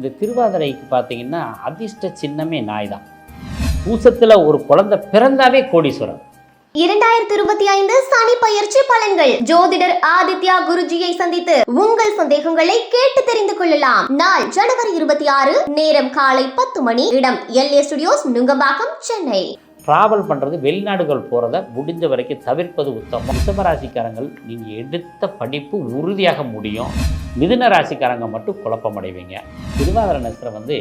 இந்த திருவாதிரைக்கு பார்த்தீங்கன்னா அதிர்ஷ்ட சின்னமே நாய் தான் பூசத்தில் ஒரு குழந்தை பிறந்தாவே கோடீஸ்வரன். இரண்டாயிரத்தி இருபத்தி ஐந்து சனி பயிற்சி பலன்கள். ஜோதிடர் ஆதித்யா குருஜியை சந்தித்து உங்கள் சந்தேகங்களை கேட்டு தெரிந்து கொள்ளலாம். நாள் ஜனவரி இருபத்தி ஆறு நேரம் காலை பத்து மணி இடம் LA studios Nungambakkam Chennai. Travel பண்ணுறது வெளிநாடுகள் போகிறத முடிஞ்ச வரைக்கும் தவிர்ப்பது உத்தமம். ரிஷபராசிக்காரங்கள் நீங்கள் எடுத்த படிப்பு உறுதியாக முடியும். மிதுன ராசிக்காரங்க மட்டும் குழப்பமடைவீங்க. திருவாதிர நட்சத்திரம் வந்து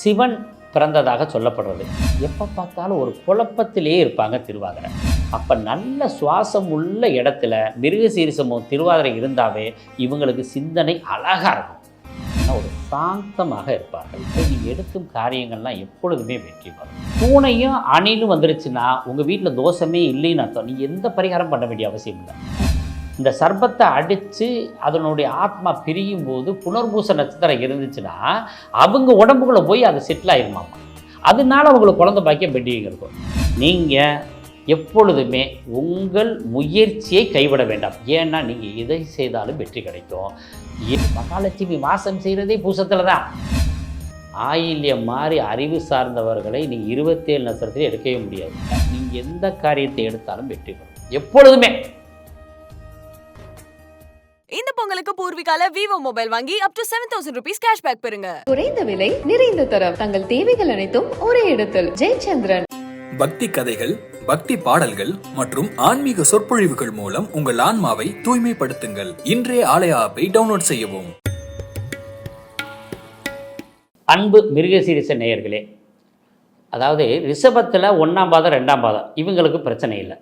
சிவன் பிறந்ததாக சொல்லப்படுறது. எப்போ பார்த்தாலும் ஒரு குழப்பத்திலே இருப்பாங்க திருவாதிரை. அப்போ நல்ல சுவாசம் உள்ள இடத்துல மிருகசீரிசமும் திருவாதிரை இருந்தாவே இவங்களுக்கு சிந்தனை அழகாக இருக்கும். ஒரு சாந்தமாக இருப்பார்கள். நீங்கள் எடுக்கும் காரியங்கள்லாம் எப்பொழுதுமே வெற்றி வரும் பூனையும் அணிலும் வந்துருச்சுன்னா உங்கள் வீட்டில் தோஷமே இல்லைன்னு அர்த்தம். நீங்கள் எந்த பரிகாரம் பண்ண வேண்டிய அவசியம் இல்லை. இந்த சர்பத்தை அடித்து அதனுடைய ஆத்மா பிரியும் போது புனர்பூச நட்சத்திரம் இருந்துச்சுன்னா அவங்க உடம்புக்குள்ளே போய் அது செட்டில் ஆயிருமாமா? அதனால அவங்களுக்கு குழந்தை பாக்கியம் பெண்டிங் இருக்கும் நீங்கள் எப்பொழுதுமே உங்கள் முயற்சியை கைவிட வேண்டாம். ஏன்னா நீங்கள் எதை செய்தாலும் வெற்றி கிடைக்கும். மகாலட்சுமி வாசம் செய்கிறதே பூசத்தில் தான் ஆயில்யம் மாறி அறிவு சார்ந்தவர்களை நீங்கள் இருபத்தேழு நட்சத்திரத்தில் எடுக்கவே முடியாது. நீங்கள் எந்த காரியத்தை எடுத்தாலும் வெற்றி பெறும். எப்பொழுதுமே. இந்த பொங்கலுக்கு பூர்விகால விவோ மொபைல் வாங்கி up to seven thousand rupees cashback பெறுங்க. குறைந்த விலை நிறைந்த தரம். தங்கள் தேவைகள் அனைத்தும் ஒரே இடத்தில். ஜெயச்சந்திரன். பக்தி கதைகள் பக்தி பாடல்கள் மற்றும் ஆன்மீக சொற்பொழிவுகள் மூலம் உங்கள் ஆன்மாவை தூய்மைப்படுத்துங்கள். இன்றைய ஆலய ஆப்பை டவுன்லோட் செய்யவும். அன்பு மிருகசீரிச நேயர்களே அதாவது ரிஷபத்தில் ஒன்றாம் பாதம் ரெண்டாம் பாதம் இவங்களுக்கு பிரச்சனை இல்லை.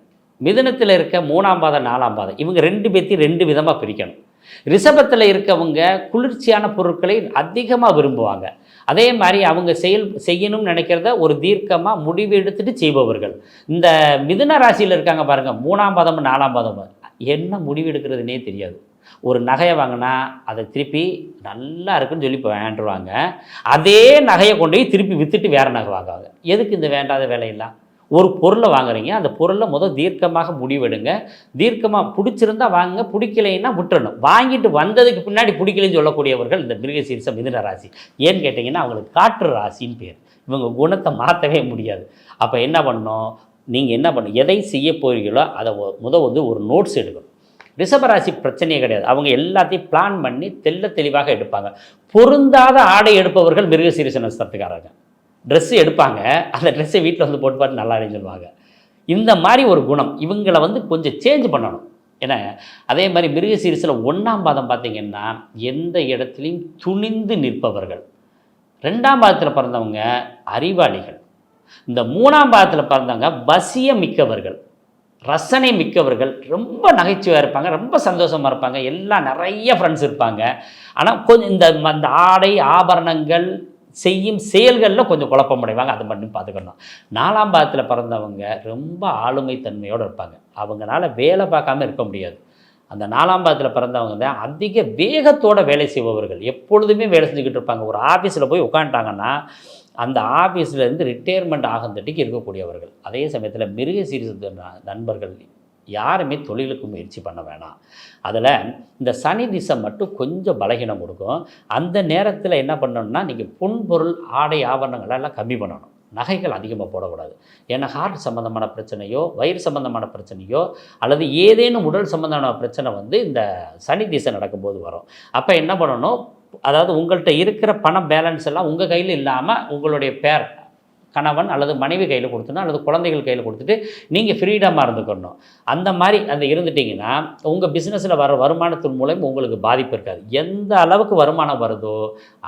மிதனத்தில் இருக்க மூணாம் பாதம் நாலாம் பாதம் இவங்க ரெண்டு பேர்த்தையும் ரெண்டு விதமாக பிரிக்கணும். ரிஷபத்தில் இருக்கவங்க குளிர்ச்சியான பொருட்களை அதிகமாக விரும்புவாங்க. அதே மாதிரி அவங்க செயல் செய்யணும்னு நினைக்கிறத ஒரு தீர்க்கமாக முடிவு எடுத்துட்டு செய்பவர்கள். இந்த மிதுன ராசியில் இருக்காங்க பாருங்கள் மூணாம் பதம் நாலாம் பதம். என்ன முடிவு எடுக்கிறதுனே தெரியாது. ஒரு நகையை வாங்கினா அதை திருப்பி நல்லா இருக்குன்னு சொல்லி இப்போ அதே நகையை கொண்டு போய் திருப்பி விற்றுட்டு வேறு நகை வாங்குவாங்க. எதுக்கு இந்த வேண்டாத வேலையெல்லாம்? ஒரு பொருளை வாங்குறீங்க அந்த பொருளை முதல் தீர்க்கமாக முடிவெடுங்க. தீர்க்கமாக பிடிச்சிருந்தா வாங்குங்க பிடிக்கலைன்னா விட்டுறணும். வாங்கிட்டு வந்ததுக்கு பின்னாடி பிடிக்கலைன்னு சொல்லக்கூடியவர்கள் இந்த மிருகசீரிசம் மிதுன ராசி. ஏன்னு கேட்டிங்கன்னா அவங்களுக்கு காற்று ராசின்னு பேர். இவங்க குணத்தை மாற்றவே முடியாது. அப்போ என்ன பண்ணணும்? நீங்கள் என்ன பண்ணும் எதை செய்ய போகிறீங்களோ அதை முத வந்து ஒரு நோட்ஸ் எடுக்கணும். ரிஷபராசி பிரச்சனையே கிடையாது. அவங்க எல்லாத்தையும் பிளான் பண்ணி தெள்ள தெளிவாக எடுப்பாங்க. பொருந்தாத ஆடை எடுப்பவர்கள் மிருகசீரிச நட்சத்திரத்துக்காரங்க. ட்ரெஸ்ஸு எடுப்பாங்க. அந்த ட்ரெஸ்ஸை வீட்டில் வந்து போட்டு பார்த்து நல்லா சொல்லுவாங்க. இந்த மாதிரி ஒரு குணம் இவங்களை வந்து கொஞ்சம் சேஞ்ச் பண்ணணும். ஏன்னா அதே மாதிரி மிருக சீரிஸில் ஒன்றாம் பாதம் பார்த்திங்கன்னா எந்த இடத்துலையும் துணிந்து நிற்பவர்கள். ரெண்டாம் பாதத்தில் பிறந்தவங்க அறிவாளிகள். இந்த மூணாம் பாதத்தில் பிறந்தவங்க வசிய மிக்கவர்கள். ரசனை மிக்கவர்கள். ரொம்ப நகைச்சுவாக இருப்பாங்க ரொம்ப சந்தோஷமாக இருப்பாங்க. எல்லாம் நிறைய ஃப்ரெண்ட்ஸ் இருப்பாங்க. ஆனால் கொஞ்சம் இந்த அந்த இந்த ஆடை ஆபரணங்கள் செய்யும் செயல்களில் கொஞ்சம் குழப்பம் அடைவாங்க அது மட்டும் பார்த்துக்கணும் நாலாம் பாதத்தில் பிறந்தவங்க ரொம்ப ஆளுமை தன்மையோடு இருப்பாங்க. அவங்களால வேலை பார்க்காம இருக்க முடியாது. அந்த நாலாம் பாதத்தில் பிறந்தவங்க தான் அதிக வேகத்தோட வேலை செய்பவர்கள். எப்பொழுதுமே வேலை செஞ்சுக்கிட்டு இருப்பாங்க. ஒரு ஆஃபீஸில் போய் உட்காந்துட்டாங்கன்னா அந்த ஆஃபீஸில் இருந்து ரிட்டையர்மெண்ட் ஆகுந்தட்டிக்கு இருக்கக்கூடியவர்கள். அதே சமயத்தில் மிருக சீரிச நண்பர்கள் யாருமே தொழிலுக்கு முயற்சி பண்ண வேணாம். அதில் இந்த சனி திசை மட்டும் கொஞ்சம் பலகீனம் கொடுக்கும். அந்த நேரத்தில் என்ன பண்ணணும்னா நீங்கள் புண்பொருள் ஆடை ஆபரணங்கள் எல்லாம் கம்மி பண்ணணும். நகைகள் அதிகமாக போடக்கூடாது. ஏன்னா ஹார்ட் சம்மந்தமான பிரச்சனையோ வயிறு சம்மந்தமான பிரச்சனையோ அல்லது ஏதேனும் உடல் சம்மந்தமான பிரச்சனை வந்து இந்த சனி திசை நடக்கும்போது வரும். அப்போ என்ன பண்ணணும்? அதாவது உங்கள்கிட்ட இருக்கிற பண பேலன்ஸ் எல்லாம் உங்கள் கையில் இல்லாமல் உங்களுடைய பேர் கணவன் அல்லது மனைவி கையில் கொடுத்துனா அல்லது குழந்தைகள் கையில் கொடுத்துட்டு நீங்கள் ஃப்ரீடமாக இருந்துக்கணும். அந்த மாதிரி அந்த இருந்துட்டிங்கன்னா உங்கள் பிஸ்னஸில் வர வருமானத்தின் மூலம் உங்களுக்கு பாதிப்பு இருக்காது. எந்த அளவுக்கு வருமானம் வருதோ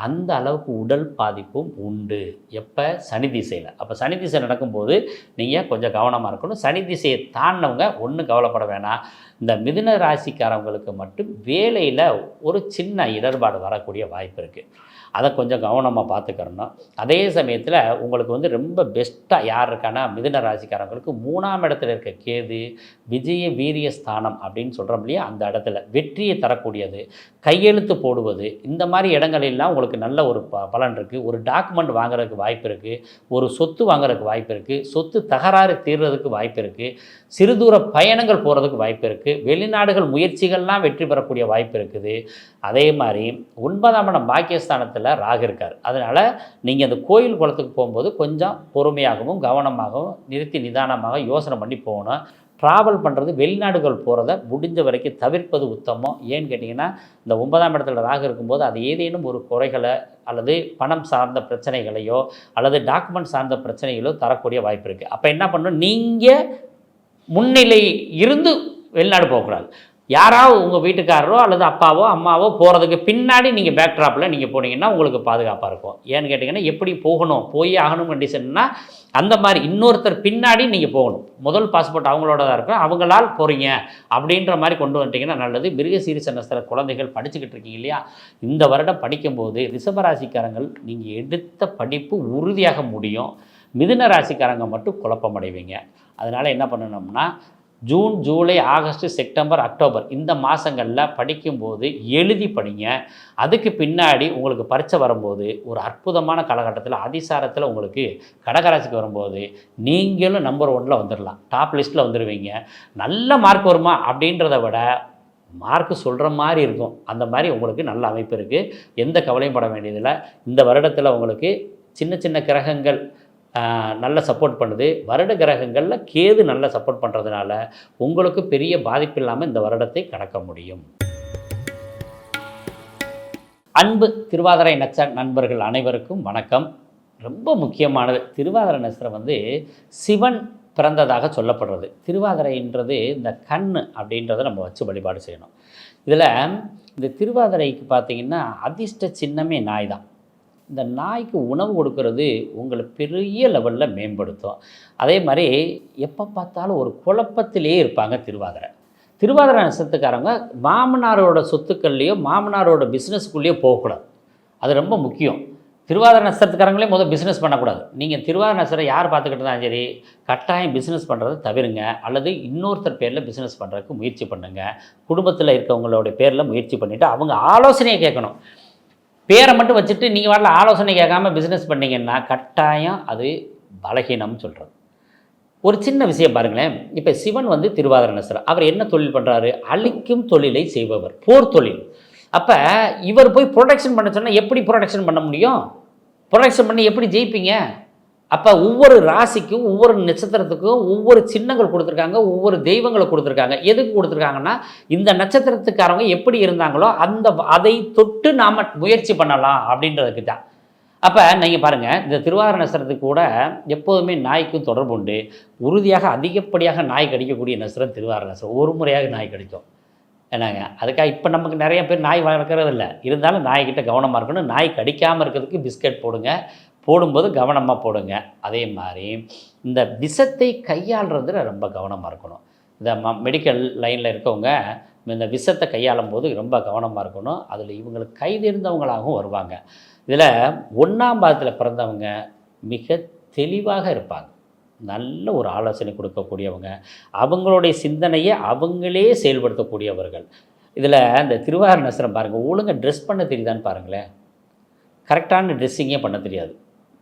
அந்த அளவுக்கு உடல் பாதிப்பும் உண்டு. எப்போ? சனி திசையில். அப்போ சனி திசை நடக்கும்போது நீங்கள் கொஞ்சம் கவனமாக இருக்கணும். சனி திசையை தாண்டினவங்க ஒன்றும் கவலைப்பட வேணாம். இந்த மிதுன ராசிக்காரவங்களுக்கு மட்டும் வேலையில் ஒரு சின்ன இடர்பாடு வரக்கூடிய வாய்ப்பு இருக்குது அதை கொஞ்சம் கவனமாக பார்த்துக்கிறணும் அதே சமயத்தில் உங்களுக்கு வந்து ரொம்ப பெஸ்ட்டாக யார் இருக்கான்னா மிதுன ராசிக்காரங்களுக்கு மூணாம் இடத்துல இருக்க கேது விஜய வீரிய ஸ்தானம் அப்படின்னு சொல்கிறோம் இல்லையா? அந்த இடத்துல வெற்றியை தரக்கூடியது கையெழுத்து போடுவது இந்த மாதிரி இடங்களெல்லாம் உங்களுக்கு நல்ல ஒரு ப பலன் இருக்குது ஒரு டாக்குமெண்ட் வாங்குறதுக்கு வாய்ப்பு இருக்குது ஒரு சொத்து வாங்குறதுக்கு வாய்ப்பு இருக்குது சொத்து தகராறு தீர்றதுக்கு வாய்ப்பு இருக்குது சிறுதூர பயணங்கள் போகிறதுக்கு வாய்ப்பு இருக்குது வெளிநாடுகள் முயற்சிகள்லாம் வெற்றி பெறக்கூடிய வாய்ப்பு இருக்குது. அதே மாதிரி ஒன்பதாம் இடம் பாக்கியஸ்தானத்தில் இடத்துல ராகு இருக்கார். அதனால் நீங்கள் அந்த கோயில் குளத்துக்கு போகும்போது கொஞ்சம் பொறுமையாகவும் கவனமாகவும் நிறுத்தி நிதானமாக யோசனை பண்ணி போகணும். ட்ராவல் பண்ணுறது வெளிநாடுகள் போகிறத முடிஞ்ச வரைக்கும் தவிர்ப்பது உத்தமம். ஏன்னு கேட்டிங்கன்னா இந்த ஒன்பதாம் இடத்துல ராகு இருக்கும்போது அது ஏதேனும் ஒரு குறைகளை அல்லது பணம் சார்ந்த பிரச்சனைகளையோ அல்லது டாக்குமெண்ட் சார்ந்த பிரச்சனைகளோ தரக்கூடிய வாய்ப்பு இருக்குது அப்போ என்ன பண்ணணும்? நீங்கள் முன்னிலை இருந்து வெளிநாடு போகக்கூடாது. யாராவது உங்கள் வீட்டுக்காரரோ அல்லது அப்பாவோ அம்மாவோ போகிறதுக்கு பின்னாடி நீங்கள் பேக் ட்ராப்பில் நீங்கள் போனீங்கன்னா உங்களுக்கு பாதுகாப்பாக இருக்கும். ஏன்னு கேட்டிங்கன்னா எப்படி போகணும் போய் ஆகணும் கண்டிஷன்னா அந்த மாதிரி இன்னொருத்தர் பின்னாடி நீங்கள் போகணும். முதல் பாஸ்போர்ட் அவங்களோட தான் இருக்கும். அவங்களால் போகிறீங்க அப்படின்ற மாதிரி கொண்டு வந்துட்டீங்கன்னா நல்லது. மிருகசீரிச நஸ்திர குழந்தைகள் படிச்சுக்கிட்டு இருக்கீங்க இல்லையா? இந்த வருடம் படிக்கும்போது ரிஷபராசிக்காரங்கள் நீங்கள் எடுத்த படிப்பு உறுதியாக முடியும். மிதுன ராசிக்காரங்க மட்டும் குழப்பமடைவீங்க. அதனால் என்ன பண்ணணும்னா June July August September October இந்த மாதங்களில் படிக்கும்போது எழுதி படிங்க. அதுக்கு பின்னாடி உங்களுக்கு பரீட்சை வரும்போது ஒரு அற்புதமான காலகட்டத்தில் அதிசாரத்தில் உங்களுக்கு கடகராசிக்கு வரும்போது நீங்களும் நம்பர் ஒன்னில் வந்துடலாம் டாப் லிஸ்ட்டில் வந்துடுவீங்க நல்ல மார்க் வருமா? அப்படின்றத விட மார்க் சொல்கிற மாதிரி இருக்கும். அந்த மாதிரி உங்களுக்கு நல்ல அமைப்பு இருக்குது எந்த கவலையும் பட வேண்டியதில்லை. இந்த வருடத்தில் உங்களுக்கு சின்ன சின்ன கிரகங்கள் நல்ல சப்போர்ட் பண்ணுது. வருட கிரகங்களில் கேது நல்லா சப்போர்ட் பண்ணுறதுனால உங்களுக்கு பெரிய பாதிப்பு இல்லாமல் இந்த வருடத்தை கடக்க முடியும். அன்பு திருவாதிரை நட்ச நண்பர்கள் அனைவருக்கும் வணக்கம். ரொம்ப முக்கியமானது. திருவாதிரை நட்சத்திரம் வந்து சிவன் பிறந்ததாக சொல்லப்படுறது. திருவாதிரைன்றது இந்த கண் அப்படின்றத நம்ம வச்சு வழிபாடு செய்யணும். இதில் இந்த திருவாதிரைக்கு பார்த்தீங்கன்னா அதிர்ஷ்ட சின்னமே நாய் தான். இந்த நாய்க்கு உணவு கொடுக்கறது உங்களை பெரிய லெவலில் மேம்படுத்தும். அதே மாதிரி எப்போ பார்த்தாலும் ஒரு குழப்பத்திலேயே இருப்பாங்க திருவாதிரை. திருவாதிரை நட்சத்திரக்காரங்க மாமனாரோட சொத்துக்கள்லேயோ மாமனாரோட பிஸ்னஸ்க்குள்ளேயோ போகக்கூடாது. அது ரொம்ப முக்கியம். திருவாதிரை நட்சத்திரக்காரங்களே முதல் பிஸ்னஸ் பண்ணக்கூடாது. நீங்கள் திருவாதிரை நட்சத்திரம் யார் பார்த்துக்கிட்டு இருந்தாலும் சரி கட்டாயம் பிஸ்னஸ் பண்ணுறதை தவிருங்க. அல்லது இன்னொருத்தர் பேரில் பிஸ்னஸ் பண்ணுறதுக்கு முயற்சி பண்ணுங்கள் குடும்பத்தில் இருக்கவங்களோட பேரில் முயற்சி பண்ணிவிட்டு அவங்க ஆலோசனையை கேட்கணும். பேரை மட்டும் வச்சுட்டு நீங்கள் வரல ஆலோசனை கேட்காம பிஸ்னஸ் பண்ணீங்கன்னா கட்டாயம் அது பலகீனம்னு சொல்கிறது ஒரு சின்ன விஷயம் பாருங்களேன். இப்போ சிவன் வந்து திருவாதிரை அவர் என்ன தொழில் பண்ணுறாரு அழிக்கும் தொழிலை செய்பவர் போர் தொழில். அப்போ இவர் போய் ப்ரொடக்ஷன் பண்ண சொன்னால் எப்படி ப்ரொடக்ஷன் பண்ண முடியும்? ப்ரொடக்ஷன் பண்ணி எப்படி ஜெயிப்பீங்க? அப்போ ஒவ்வொரு ராசிக்கும் ஒவ்வொரு நட்சத்திரத்துக்கும் ஒவ்வொரு சின்னங்கள் கொடுத்துருக்காங்க ஒவ்வொரு தெய்வங்களை கொடுத்துருக்காங்க. எதுக்கு கொடுத்துருக்காங்கன்னா இந்த நட்சத்திரத்துக்காரவங்க எப்படி இருந்தாங்களோ அந்த அதை தொட்டு நாம் முயற்சி பண்ணலாம் அப்படின்றதுக்கு தான். அப்போ நீங்கள் பாருங்கள் இந்த திருவாரூர் நட்சத்திரத்துக்கு கூட எப்போதுமே நாய்க்கும் தொடர்பு உண்டு. உறுதியாக அதிகப்படியாக நாய் கடிக்கக்கூடிய நட்சத்திரம் திருவாரூர் நட்சத்திரம். ஒரு முறையாக நாய் கடிக்கும். என்னங்க? அதுக்காக இப்போ நமக்கு நிறைய பேர் நாய் வளர்க்குறது இல்லை இருந்தாலும் நாய்கிட்ட கவனமாக இருக்கணும். நாய் கடிக்காமல் இருக்கிறதுக்கு பிஸ்கட் போடுங்க. போடும்போது கவனமாக போடுங்க. அதே மாதிரி இந்த விஷத்தை கையாளுறதுல ரொம்ப கவனமாக இருக்கணும். இந்த ம மெடிக்கல் லைனில் இருக்கவங்க இந்த விஷத்தை கையாளும் போது ரொம்ப கவனமாக இருக்கணும். அதில் இவங்களுக்கு கைதேர்ந்தவங்களாகவும் வருவாங்க. இதில் ஒன்றாம் பாதத்தில் பிறந்தவங்க மிக தெளிவாக இருப்பாங்க. நல்ல ஒரு ஆலோசனை கொடுக்கக்கூடியவங்க. அவங்களுடைய சிந்தனையை அவங்களே செயல்படுத்தக்கூடியவர்கள். இதில் இந்த திருவாரூர் நசரம் பாருங்கள் ஒழுங்காக ட்ரெஸ் பண்ண தெரியுதான்னு பாருங்களேன். கரெக்டான ட்ரெஸ்ஸிங்கே பண்ண தெரியாது.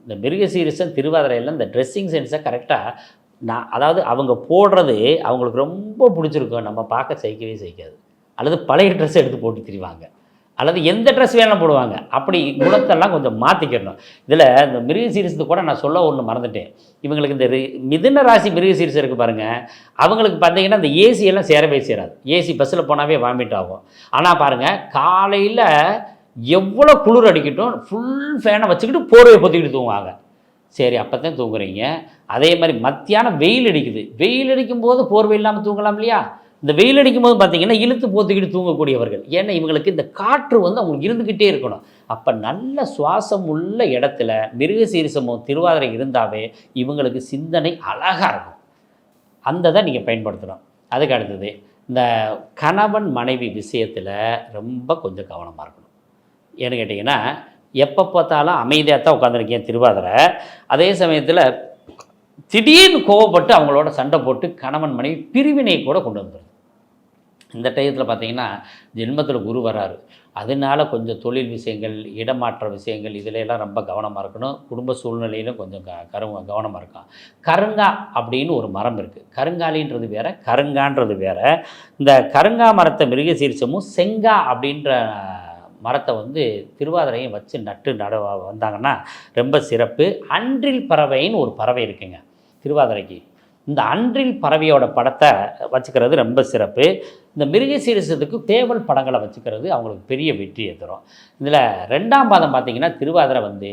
இந்த மிருக மிருகசீரிசன் திருவாதிரையில் இந்த ட்ரெஸ்ஸிங் சென்ஸை கரெக்டாக நான் அதாவது அவங்க போடுறது அவங்களுக்கு ரொம்ப பிடிச்சிருக்கும். நம்ம பார்க்க சகிக்கவே சகிக்காது அல்லது பழைய ட்ரெஸ் எடுத்து போட்டு திரிவாங்க. அல்லது எந்த ட்ரெஸ் வேணாலும் போடுவாங்க. அப்படி குணத்தெல்லாம் கொஞ்சம் மாற்றிக்கிடணும் இதில் இந்த மிருக சீரிஸுக்கு கூட நான் சொல்ல ஒன்று மறந்துட்டேன். இவங்களுக்கு இந்த ரி- மிதுன ராசி மிருக சீரிஸ் இருக்குது பாருங்கள் அவங்களுக்கு பார்த்தீங்கன்னா இந்த ஏசி எல்லாம் சேரவே சேராது. ஏசி பஸ்ஸில் போனாவே வாமிட் ஆகும். ஆனால் பாருங்கள் காலையில் எவ்வளோ குளிர் அடிக்கட்டும் ஃபுல் ஃபேனை வச்சுக்கிட்டு போர்வையை பொத்திக்கிட்டு தூங்குவாங்க. சரி அப்போ தான் தூங்குறீங்க. அதே மாதிரி மத்தியானம் வெயில் அடிக்குது. வெயில் அடிக்கும் போது போர்வை இல்லாமல் தூங்கலாம் இல்லையா? இந்த வெயில் அடிக்கும் போது பார்த்தீங்கன்னா இழுத்து போத்திக்கிட்டு தூங்கக்கூடியவர்கள். ஏன்னா இவங்களுக்கு இந்த காற்று வந்து அவங்களுக்கு இருந்துக்கிட்டே இருக்கணும். அப்போ நல்ல சுவாசம் உள்ள இடத்துல மிருகசீரிசமோ திருவாதிரை இருந்தாவே இவங்களுக்கு சிந்தனை அழகாக இருக்கும். அந்த தான் நீங்கள் பயன்படுத்தணும். அதுக்கு அடுத்தது இந்த கணவன் மனைவி விஷயத்தில் ரொம்ப கொஞ்சம் கவனமாக இருக்கணும். ஏன்னு கேட்டிங்கன்னா எப்போ பார்த்தாலும் அமைதியாக தான் உட்காந்துருக்கேன் திருவாதிரை. அதே சமயத்தில் திடீர்னு கோவப்பட்டு அவங்களோட சண்டை போட்டு கணவன் மனைவி பிரிவினை கூட கொண்டு வந்துடும் இந்த டயத்தில் பார்த்தீங்கன்னா ஜென்மத்தில் குரு வராரு. அதனால கொஞ்சம் தொழில் விஷயங்கள் இடமாற்ற விஷயங்கள் இதிலெல்லாம் ரொம்ப கவனமாக இருக்கணும். குடும்ப சூழ்நிலையிலும் கொஞ்சம் க கரு கவனமாக இருக்கும் கருங்கா அப்படின்னு ஒரு மரம் இருக்குது கருங்காலின்றது வேற கருங்கான்றது வேறு. இந்த கருங்கா மரத்தை மிருகசீரிசமும் செங்கா அப்படின்ற மரத்தை வந்து திருவாதிரையும் வச்சு நட்டு நட வந்தாங்கன்னா ரொம்ப சிறப்பு. அன்றில் பறவைன்னு ஒரு பறவை இருக்குங்க. திருவாதிரைக்கு. இந்த அன்றில் பறவையோட படத்தை வச்சுக்கிறது ரொம்ப சிறப்பு. இந்த மிருகசீரிசத்துக்கு தேவல் படங்களை வச்சுக்கிறது அவங்களுக்கு பெரிய வெற்றியை தரும் இதில் ரெண்டாம் பாதம் பார்த்தீங்கன்னா திருவாதிரை வந்து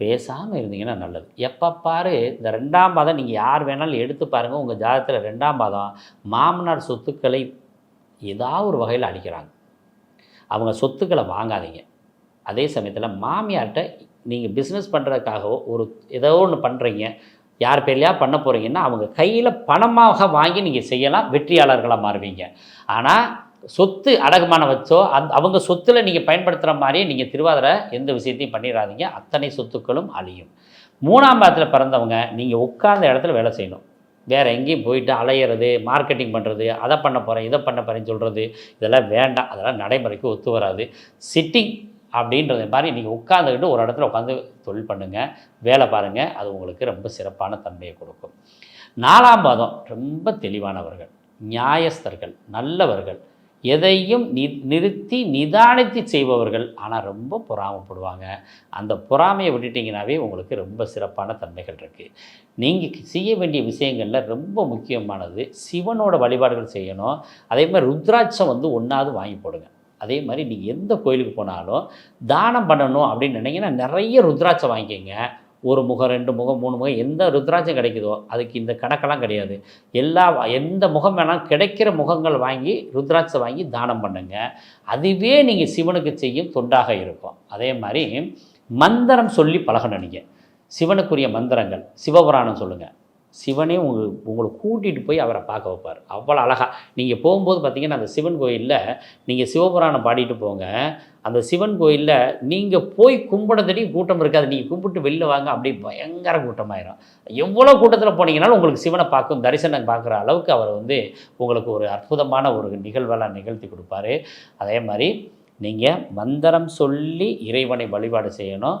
பேசாமல் இருந்தீங்கன்னா நல்லது. எப்போ பாரு இந்த ரெண்டாம் பாதம் நீங்கள் யார் வேணாலும் எடுத்து பாருங்கள் உங்கள் ஜாதகத்தில் ரெண்டாம் பாதம் மாமனார் சொத்துக்களை ஏதாவது ஒரு வகையில் அடிக்கிறாங்க அவங்க சொத்துக்களை வாங்காதீங்க. அதே சமயத்தில் மாமியார்கிட்ட நீங்கள் பிஸ்னஸ் பண்ணுறதுக்காகவோ ஒரு ஏதோ ஒன்று பண்ணுறீங்க யார் பேர்லையா பண்ண போகிறீங்கன்னா அவங்க கையில் பணமாக வாங்கி நீங்கள் செய்யலாம் வெற்றியாளர்களாக மாறுவீங்க. ஆனால் சொத்து அடகுமான வச்சோ அந் அவங்க சொத்தில் நீங்கள் பயன்படுத்துகிற மாதிரியே நீங்கள் திருவாதிரை எந்த விஷயத்தையும் பண்ணிடாதீங்க அத்தனை சொத்துக்களும் அழியும். மூணாம் பாதத்தில் பிறந்தவங்க நீங்கள் உட்கார்ந்த இடத்துல வேலை செய்யணும். வேறு எங்கேயும் போயிட்டு அலையிறது மார்க்கெட்டிங் பண்ணுறது அதை பண்ண போகிறேன் இதை பண்ண போகிறேன்னு சொல்கிறது இதெல்லாம் வேண்டாம் அதெல்லாம் நடைமுறைக்கு ஒத்து வராது. சிட்டிங் அப்படின்றது மாதிரி நீங்கள் உட்காந்துக்கிட்டு ஒரு இடத்துல உட்காந்து தொழில் பண்ணுங்கள் வேலை பாருங்கள் அது உங்களுக்கு ரொம்ப சிறப்பான தன்மையை கொடுக்கும். நாலாம் பாதம் ரொம்ப தெளிவானவர்கள் நியாயஸ்தர்கள் நல்லவர்கள். எதையும் நி நிறுத்தி நிதானித்து செய்பவர்கள். ஆனால் ரொம்ப பொறாமைப்படுவாங்க. அந்த பொறாமையை விட்டுட்டிங்கனாவே உங்களுக்கு ரொம்ப சிறப்பான தன்மைகள் இருக்குது நீங்கள் செய்ய வேண்டிய விஷயங்களில் ரொம்ப முக்கியமானது சிவனோட வழிபாடுகள் செய்யணும். அதே மாதிரி ருத்ராட்சம் வந்து ஒன்றாவது வாங்கி போடுங்க. அதே மாதிரி நீங்கள் எந்த கோயிலுக்கு போனாலும் தானம் பண்ணணும் அப்படின்னு நினைங்கன்னா நிறைய ருத்ராட்சம் வாங்கிக்கோங்க. ஒரு முகம் ரெண்டு முகம் மூணு முகம் எந்த ருத்ராட்சம் கிடைக்குதோ அதுக்கு இந்த கணக்கெல்லாம் கிடையாது. எல்லா எந்த முகம் வேணாலும் கிடைக்கிற முகங்கள் வாங்கி ருத்ராட்சம் வாங்கி தானம் பண்ணுங்க. அதுவே நீங்கள் சிவனுக்கு செய்யும் தொண்டாக இருக்கும். அதே மாதிரி மந்திரம் சொல்லி பழகணும் நீங்கள் சிவனுக்குரிய மந்திரங்கள் சிவபுராணம் சொல்லுங்கள் சிவனே உங்கள் உங்களை கூட்டிகிட்டு போய் அவரை பார்க்க வைப்பார். அவ்வளோ அழகாக நீங்கள் போகும்போது பார்த்தீங்கன்னா அந்த சிவன் கோயிலில் நீங்கள் சிவபுராணம் பாடிட்டு போங்க. அந்த சிவன் கோயிலில் நீங்கள் போய் கும்பிடத்தடி கூட்டம் இருக்காது. நீங்கள் கும்பிட்டு வெளில வாங்க அப்படியே பயங்கர கூட்டமாயிரும். எவ்வளோ கூட்டத்தில் போனீங்கனாலும் உங்களுக்கு சிவனை பார்க்கும் தரிசனம் பார்க்குற அளவுக்கு அவர் வந்து உங்களுக்கு ஒரு அற்புதமான ஒரு நிகழ்வெல்லாம் நிகழ்த்தி கொடுப்பாரு. அதே மாதிரி நீங்கள் மந்திரம் சொல்லி இறைவனை வழிபாடு செய்யணும்.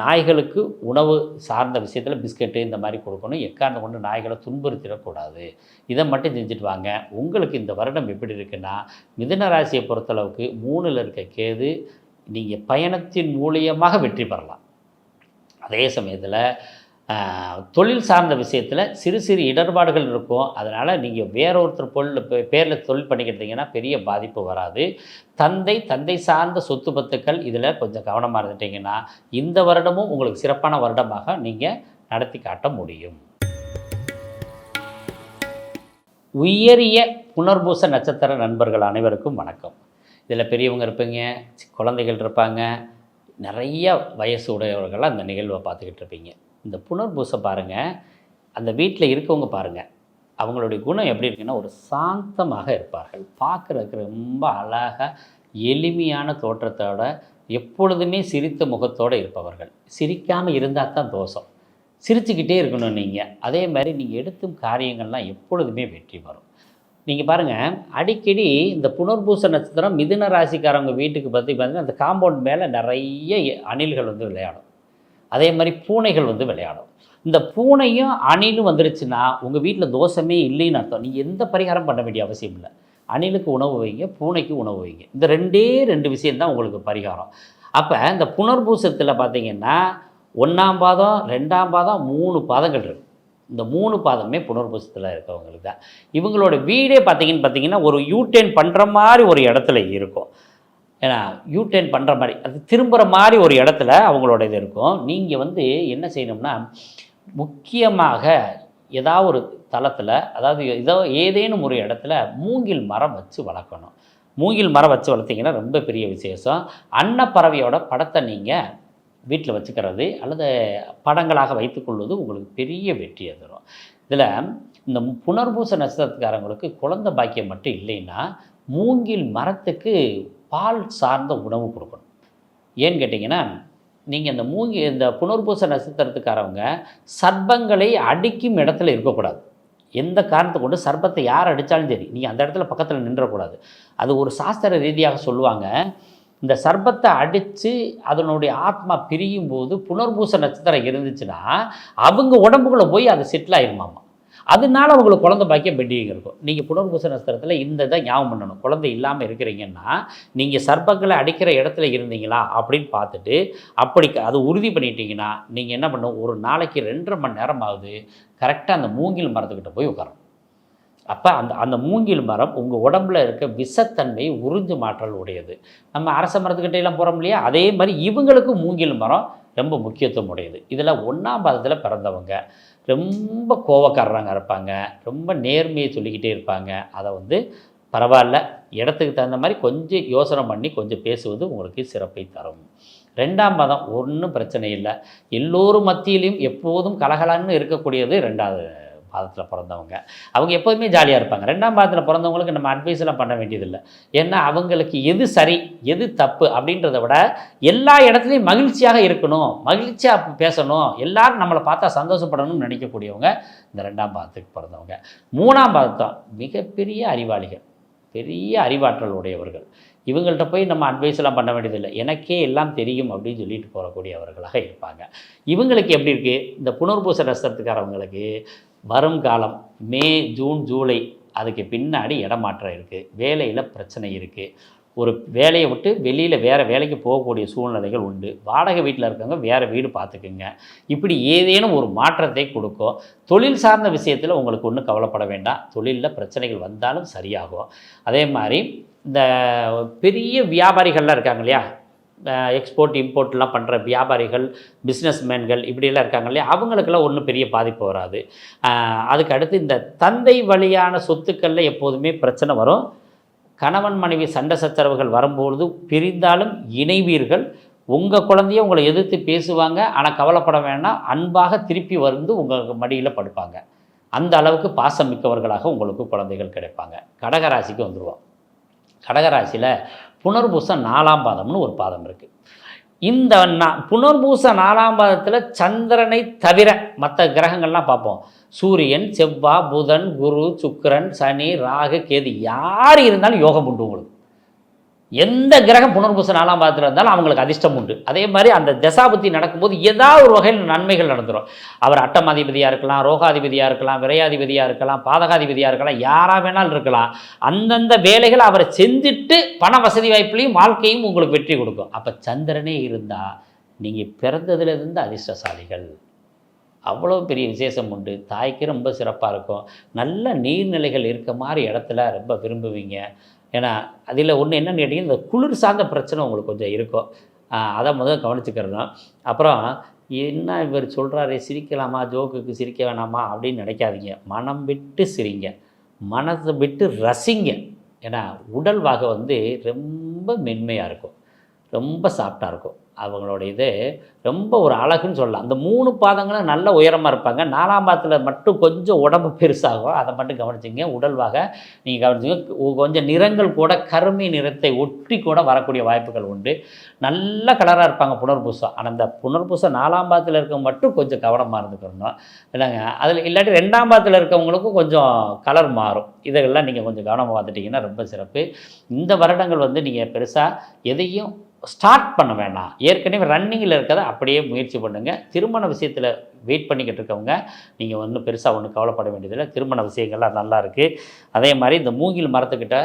நாய்களுக்கு உணவு சார்ந்த விஷயத்தில் பிஸ்கெட்டு இந்த மாதிரி கொடுக்கணும். எக்காரணம் கொண்டு நாய்களை துன்புறுத்திடக்கூடாது. இதை மட்டும் செஞ்சுட்டு வாங்க. உங்களுக்கு இந்த வருடம் எப்படி இருக்குன்னா மிதுன ராசியை பொறுத்தளவுக்கு மூணில் இருக்க கேது நீங்கள் பயணத்தின் மூலியமாக வெற்றி பெறலாம். அதே சமயத்தில் தொழில் சார்ந்த விஷயத்தில் சிறு சிறு இடர்பாடுகள் இருக்கும். அதனால் நீங்கள் வேற ஒருத்தர் பொருள் பேரில் தொழில் பண்ணிக்கிட்டீங்கன்னா பெரிய பாதிப்பு வராது. தந்தை தந்தை சார்ந்த சொத்து பத்துக்கள் இதில் கொஞ்சம் கவனமாக இருந்துட்டீங்கன்னா இந்த வருடமும் உங்களுக்கு சிறப்பான வருடமாக நீங்கள் நடத்தி காட்ட முடியும். உயரிய புனர்பூச நட்சத்திர நண்பர்கள் அனைவருக்கும் வணக்கம். இதில் பெரியவங்க இருப்பீங்க குழந்தைகள் இருப்பாங்க நிறைய வயசு உடையவர்களாக அந்த நிகழ்வை பார்த்துக்கிட்டு இருப்பீங்க. இந்த புனர்பூசை பாருங்கள் அந்த வீட்டில் இருக்கவங்க பாருங்கள் அவங்களுடைய குணம் எப்படி இருக்குன்னா ஒரு சாந்தமாக இருப்பார்கள். பார்க்குறதுக்கு ரொம்ப அழகாக எளிமையான தோற்றத்தோட எப்பொழுதுமே சிரித்த முகத்தோடு இருப்பவர்கள். சிரிக்காமல் இருந்தால் தான் தோஷம். சிரிச்சுக்கிட்டே இருக்கணும் நீங்கள் அதே மாதிரி நீங்கள் எடுத்தும் காரியங்கள்லாம் எப்பொழுதுமே வெற்றி வரும் நீங்கள் பாருங்கள் அடிக்கடி இந்த புனர்பூச நட்சத்திரம் மிதுன ராசிக்காரவங்க வீட்டுக்கு பற்றி பார்த்தீங்கன்னா அந்த காம்பவுண்ட் மேலே நிறைய அணில்கள் வந்து விளையாடும். அதே மாதிரி பூனைகள் வந்து விளையாடும். இந்த பூனையும் அணிலும் வந்துருச்சுன்னா உங்கள் வீட்டில் தோஷமே இல்லைன்னு அர்த்தம். நீங்கள் எந்த பரிகாரம் பண்ண வேண்டிய அவசியம் இல்லை. அணிலுக்கு உணவு வைங்க பூனைக்கு உணவு வைங்க. இந்த ரெண்டே ரெண்டு விஷயந்தான் உங்களுக்கு பரிகாரம். அப்போ இந்த புனர்பூசத்தில் பார்த்தீங்கன்னா ஒன்றாம் பாதம் ரெண்டாம் பாதம் மூணு பாதங்கள் இருக்குது இந்த மூணு பாதமே புனர்பூசத்தில் இருக்கவங்களுக்கு தான். இவங்களோட வீடே பார்த்தீங்கன்னு பார்த்தீங்கன்னா ஒரு யூடேன் பண்ணுற மாதிரி ஒரு இடத்துல இருக்கும். ஏன்னா யூடேன் பண்ணுற மாதிரி அது திரும்புகிற மாதிரி ஒரு இடத்துல அவங்களோட இது இருக்கும். நீங்கள் வந்து என்ன செய்யணும்னா முக்கியமாக ஏதாவது ஒரு தளத்தில் அதாவது ஏதோ ஏதேனும் ஒரு இடத்துல மூங்கில் மரம் வச்சு வளர்க்கணும். மூங்கில் மரம் வச்சு வளர்த்தீங்கன்னா ரொம்ப பெரிய விசேஷம். அன்னப்பறவையோட படத்தை நீங்கள் வீட்டில் வச்சுக்கிறது அல்லது படங்களாக வைத்துக்கொள்வது உங்களுக்கு பெரிய வெற்றியை தரும். இதில் இந்த புனர்பூச நட்சத்திரத்துக்காரங்களுக்கு குழந்தை பாக்கியம் மட்டும் இல்லைன்னா மூங்கில் மரத்துக்கு பால் சார்ந்த உணவு கொடுக்கணும். ஏன்னு கேட்டிங்கன்னா நீங்கள் இந்த மூங்கி இந்த புனர்பூச நட்சத்திரத்துக்காரவங்க சர்ப்பங்களை அடிக்கும் இடத்துல இருக்கக்கூடாது. எந்த காரணத்தை கொண்டு சர்ப்பத்தை யார் அடித்தாலும் சரி நீங்கள் அந்த இடத்துல பக்கத்தில் நின்றக்கூடாது. அது ஒரு சாஸ்திர ரீதியாக சொல்லுவாங்க. இந்த சர்பத்தை அடித்து அதனுடைய ஆத்மா பிரியும் போது புனர்பூச நட்சத்திரம் இருந்துச்சுன்னா அவங்க உடம்புக்குள்ளே போய் அது செட்டில் ஆயிருமாமா? அதனால உங்களுக்கு குழந்தை பாக்கியம் பெண்டிங் இருக்கும். நீங்கள் புனர்பூச நஸ்திரத்தில் இந்த இதை ஞாபகம் பண்ணணும். குழந்தை இல்லாமல் இருக்கிறீங்கன்னா நீங்கள் சர்ப்பங்களை அடிக்கிற இடத்துல இருந்தீங்களா அப்படின்னு பார்த்துட்டு அப்படி க- அது உறுதி பண்ணிட்டீங்கன்னா நீங்கள் என்ன பண்ணும் ஒரு நாளைக்கு ரெண்டரை மணி நேரம் ஆகுது. கரெக்டாக அந்த மூங்கில் மரத்துக்கிட்ட போய் உட்காரணும். அப்போ அந்த அந்த மூங்கில் மரம் உங்கள் உடம்புல இருக்க விஷத்தன்மையை உறிஞ்சு மாற்றல் உடையது. நம்ம அரச மரத்துக்கிட்ட எல்லாம் போகிறோம் இல்லையா? அதே மாதிரி இவங்களுக்கும் மூங்கில் மரம் ரொம்ப முக்கியத்துவம் உடையது. இதில் ஒன்றாம் பாதத்தில் பிறந்தவங்க. ரொம்ப கோவக்காரராங்க இருப்பாங்க. ரொம்ப நேர்மையை சொல்லிக்கிட்டே இருப்பாங்க. அதை வந்து பரவாயில்ல. இடத்துக்கு தகுந்த மாதிரி கொஞ்சம் யோசனை பண்ணி கொஞ்சம் பேசுவது உங்களுக்கு சிறப்பை தரும். ரெண்டாம் மதம் ஒன்றும் பிரச்சனை இல்லை. எல்லோரும் மத்தியிலையும் எப்போதும் கலகலன்னு இருக்கக்கூடியது ரெண்டாவது பாதத்தில் பிறந்தவங்க. அவங்க எப்போதுமே ஜாலியாக இருப்பாங்க. ரெண்டாம் பாதத்தில் பிறந்தவங்களுக்கு நம்ம அட்வைஸ்லாம் பண்ண வேண்டியதில்லை. ஏன்னா அவங்களுக்கு எது சரி எது தப்பு அப்படின்றத விட எல்லா இடத்துலையும் மகிழ்ச்சியாக இருக்கணும் மகிழ்ச்சியாக பேசணும் எல்லாரும் நம்மளை பார்த்தா சந்தோஷப்படணும்னு நினைக்கக்கூடியவங்க இந்த ரெண்டாம் பாதத்துக்கு பிறந்தவங்க. மூணாம் பாதத்தான் மிகப்பெரிய அறிவாளிகள் பெரிய அறிவாற்றல் உடையவர்கள். இவங்கள்ட்ட போய் நம்ம அட்வைஸ் எல்லாம் பண்ண வேண்டியதில்லை. எனக்கே எல்லாம் தெரியும் அப்படின்னு சொல்லிட்டு போகக்கூடியவர்களாக இருப்பாங்க. இவங்களுக்கு எப்படி இருக்குது இந்த புனர்பூச ரசத்துக்காரவங்களுக்கு வரும் காலம் மே ஜூன் ஜூலை அதுக்கு பின்னாடி இடமாற்றம் இருக்குது வேலையில் பிரச்சனை இருக்குது ஒரு வேலையை விட்டு வெளியில் வேறு வேலைக்கு போகக்கூடிய சூழ்நிலைகள் உண்டு. வாடகை வீட்டில் இருக்கவங்க வேறு வீடு பார்த்துக்குங்க. இப்படி ஏதேனும் ஒரு மாற்றத்தை கொடுக்கும் தொழில் சார்ந்த விஷயத்தில் உங்களுக்கு ஒன்றும் கவலைப்பட வேண்டாம். தொழிலில் பிரச்சனைகள் வந்தாலும் சரியாகும். அதே மாதிரி இந்த பெரிய வியாபாரிகள்லாம் இருக்காங்க இல்லையா? எக்ஸ்போர்ட் இம்போர்ட்லாம் பண்ணுற வியாபாரிகள் பிஸ்னஸ்மேன்கள் இப்படியெல்லாம் இருக்காங்க இல்லையா? அவங்களுக்கெல்லாம் ஒன்றும் பெரிய பாதிப்பு வராது. அதுக்கு அடுத்து இந்த தந்தை வழியான சொத்துக்களில் எப்போதுமே பிரச்சனை வரும். கணவன் மனைவி சண்டை சச்சரவுகள் வரும்பொழுது பிரிந்தாலும் இணைவீர்கள். உங்கள் குழந்தைய உங்களை எதிர்த்து பேசுவாங்க. ஆனால் கவலைப்பட வேண்டாம். அன்பாக திருப்பி வந்து உங்கள் மடியில் படுப்பாங்க. அந்த அளவுக்கு பாசம் மிக்கவர்களாக உங்களுக்கு குழந்தைகள் கிடைப்பாங்க. கடகராசிக்கு வந்துடுவோம் கடகராசியில் புனர்பூச நாலாம் பாதம்னு ஒரு பாதம் இருக்குது இந்த நா புனர்பூச நாலாம் பாதத்தில் சந்திரனை தவிர மற்ற கிரகங்கள்லாம் பார்ப்போம். சூரியன் செவ்வாய் புதன் குரு சுக்கிரன் சனி ராகு கேது யார் இருந்தாலும் யோகம் உண்டு உங்களுக்கு. எந்த கிரகம் புனர்பூச நாலாம் பாதத்தில் இருந்தாலும் அவங்களுக்கு அதிர்ஷ்டம் உண்டு. அதே மாதிரி அந்த தசாபுத்தி நடக்கும்போது ஏதாவது ஒரு வகையில் நன்மைகள் நடந்துடும் அவர் அட்டமாதிபதியாக இருக்கலாம் ரோகாதிபதியாக இருக்கலாம் விரையாதிபதியாக இருக்கலாம் பாதகாதிபதியாக இருக்கலாம் யாராக வேணாலும் இருக்கலாம். அந்தந்த வேலைகளை அவரை செஞ்சுட்டு பண வசதி வாய்ப்புலையும் வாழ்க்கையும் உங்களுக்கு வெற்றி கொடுக்கும். அப்போ சந்திரனே இருந்தால் நீங்கள் பிறந்ததுலேருந்து அதிர்ஷ்டசாலிகள். அவ்வளோ பெரிய விசேஷம் உண்டு. தாய்க்கு ரொம்ப சிறப்பாக இருக்கும். நல்ல நீர்நிலைகள் இருக்க மாதிரி இடத்துல ரொம்ப விரும்புவீங்க. ஏன்னா அதில் ஒன்று என்னென்னு கேட்டிங்கன்னா இந்த குளிர் சார்ந்த பிரச்சனை உங்களுக்கு கொஞ்சம் இருக்கும். அதை முதல் கவனிச்சுக்கிறதும் அப்புறம் என்ன இவர் சொல்கிறாரே சிரிக்கலாமா? ஜோக்குக்கு சிரிக்க வேணாமா? அப்படின்னு நினைக்காதீங்க. மனம் விட்டு சிரிங்க. மனத்தை விட்டு ரசிங்க. ஏன்னா உடல் வகை வந்து ரொம்ப மென்மையாக இருக்கும். ரொம்ப சாஃப்டாக இருக்கும். அவங்களோட இது ரொம்ப ஒரு அழகுன்னு சொல்லலாம். அந்த மூணு பாதங்களும் நல்ல உயரமாக இருப்பாங்க. நாலாம் பாதத்தில் மட்டும் கொஞ்சம் உடம்பு பெருசாகும். அதை மட்டும் கவனிச்சிங்க. உடல்வாக நீங்கள் கவனிச்சிங்க. கொஞ்சம் நிறங்கள் கூட கருமை நிறத்தை ஒட்டி கூட வரக்கூடிய வாய்ப்புகள் உண்டு. நல்ல கலராக இருப்பாங்க புனர்பூசம். ஆனால் அந்த புனர்பூசம் நாலாம் பாதத்தில் இருக்கவங்க மட்டும் கொஞ்சம் கவனமாக இருந்துக்கிறணும் இல்லைங்க அதில் இல்லாட்டி ரெண்டாம் பாதத்தில் இருக்கவங்களுக்கும் கொஞ்சம் கலர் மாறும். இதெல்லாம் நீங்கள் கொஞ்சம் கவனமாக பார்த்துட்டிங்கன்னா ரொம்ப சிறப்பு. இந்த வருடங்கள் வந்து நீங்கள் பெருசாக எதையும் ஸ்டார்ட் பண்ண வேண்டாம் ஏற்கனவே ரன்னிங்கில் இருக்கிறத அப்படியே முயற்சி பண்ணுங்கள் திருமண விஷயத்தில் வெயிட் பண்ணிக்கிட்டு இருக்கவங்க நீங்கள் ஒன்றும் பெருசாக ஒன்றும் கவலைப்பட வேண்டியதில்லை. திருமண விஷயங்கள்லாம் நல்லா இருக்குது அதே மாதிரி இந்த மூங்கில் மரத்துக்கிட்ட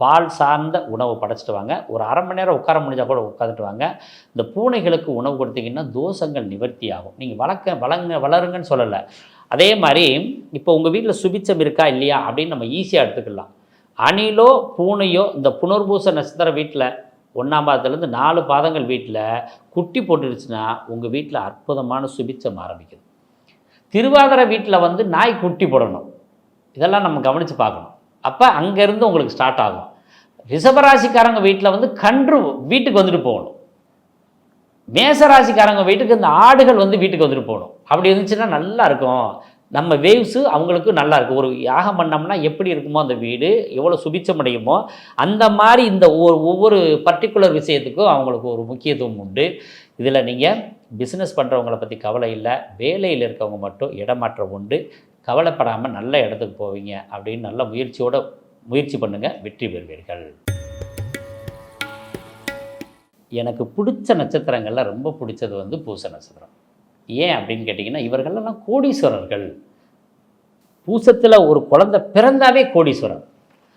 பால் சார்ந்த உணவு படைச்சிட்டு வாங்க. ஒரு அரை மணி நேரம் உட்கார முடிஞ்சால் கூட உட்காந்துட்டு வாங்க. இந்த பூனைகளுக்கு உணவு கொடுத்தீங்கன்னா தோஷங்கள் நிவர்த்தி ஆகும். நீங்கள் வளர்க்க வளங்க வளருங்கன்னு சொல்லலை. அதே மாதிரி இப்போ உங்கள் வீட்டில் சுபிச்சம் இருக்கா இல்லையா அப்படின்னு நம்ம ஈஸியாக எடுத்துக்கலாம். அணிலோ பூனையோ இந்த புனர்பூச நட்சத்திர வீட்டில் ஒன்றாம் பாதத்துலேருந்து நாலு பாதங்கள் வீட்டில் குட்டி போட்டுருச்சுன்னா உங்கள் வீட்டில் அற்புதமான சுபிச்சம் ஆரம்பிக்குது. திருவாதிரை வீட்டில் வந்து நாய் குட்டி போடணும். இதெல்லாம் நம்ம கவனித்து பார்க்கணும். அப்போ அங்கேருந்து உங்களுக்கு ஸ்டார்ட் ஆகும். ரிஷபராசிக்காரங்க வீட்டில் வந்து கன்று வீட்டுக்கு வந்துட்டு போகணும். மேசராசிக்காரங்க வீட்டுக்கு இந்த ஆடுகள் வந்து வீட்டுக்கு வந்துட்டு போகணும். அப்படி இருந்துச்சுன்னா நல்லா இருக்கும். நம்ம வேவ்ஸு அவங்களுக்கு நல்லா இருக்கும் ஒரு யாகம் பண்ணோம்னா எப்படி இருக்குமோ அந்த வீடு எவ்வளோ சுபிச்சம் அடையுமோ அந்த மாதிரி இந்த ஒவ்வொரு ஒவ்வொரு பர்டிகுலர் விஷயத்துக்கும் அவங்களுக்கு ஒரு முக்கியத்துவம் உண்டு. இதில் நீங்கள் பிஸ்னஸ் பண்ணுறவங்கள பற்றி கவலை இல்லை. வேலையில் இருக்கவங்க மட்டும் இடமாற்றம் உண்டு. கவலைப்படாமல் நல்ல இடத்துக்கு போவீங்க அப்படின்னு நல்ல முயற்சியோட முயற்சி பண்ணுங்கள் வெற்றி பெறுவீர்கள். எனக்கு பிடிச்ச நட்சத்திரங்களில் ரொம்ப பிடிச்சது வந்து பூச நட்சத்திரம். ஏன் அப்படின்னு கேட்டிங்கன்னா இவர்களெல்லாம் கோடீஸ்வரர்கள். பூசத்தில் ஒரு குழந்தை பிறந்தாவே கோடீஸ்வரன்.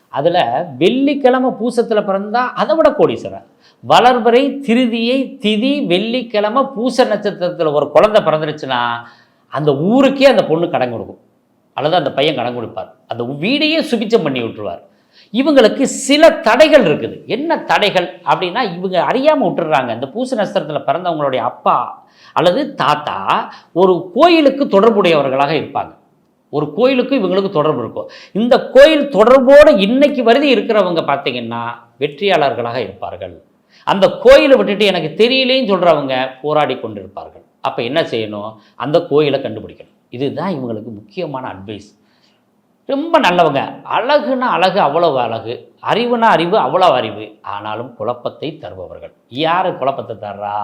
அதில் வெள்ளிக்கிழமை பூசத்தில் பிறந்தால் அதை விட கோடீஸ்வரன். வளர்பறை திருதியை திதி வெள்ளிக்கிழமை பூச நட்சத்திரத்தில் ஒரு குழந்தை பிறந்துருச்சுன்னா அந்த ஊருக்கே அந்த பொண்ணு கடன் கொடுக்கும். அல்லது அந்த பையன் கடன் கொடுப்பார். அந்த வீடையே சுபிச்சம் பண்ணி விட்டுருவார். இவங்களுக்கு சில தடைகள் இருக்குது. என்ன தடைகள் அப்படின்னா இவங்க அறியாமல் விட்டுறாங்க. இந்த பூச நட்சத்திரத்தில் பிறந்தவங்களுடைய அப்பா அல்லது தாத்தா ஒரு கோயிலுக்கு தொடர்புடையவர்களாக இருப்பாங்க. ஒரு கோயிலுக்கு இவங்களுக்கு தொடர்பு இருக்கும். இந்த கோயில் தொடர்போடு இன்னைக்கு வருது இருக்கிறவங்க பார்த்தீங்கன்னா வெற்றியாளர்களாக இருப்பார்கள். அந்த கோயிலை விட்டுட்டு எனக்கு தெரியலேன்னு சொல்கிறவங்க போராடி கொண்டிருப்பார்கள். அப்போ என்ன செய்யணும்? அந்த கோயிலை கண்டுபிடிக்கணும். இதுதான் இவங்களுக்கு முக்கியமான அட்வைஸ் ரொம்ப நல்லவங்க. அழகுனா அழகு அவ்வளவு அழகு. அறிவுனா அறிவு அவ்வளவு அறிவு. ஆனாலும் குழப்பத்தை தருபவர்கள். யார் குழப்பத்தை தர்றா?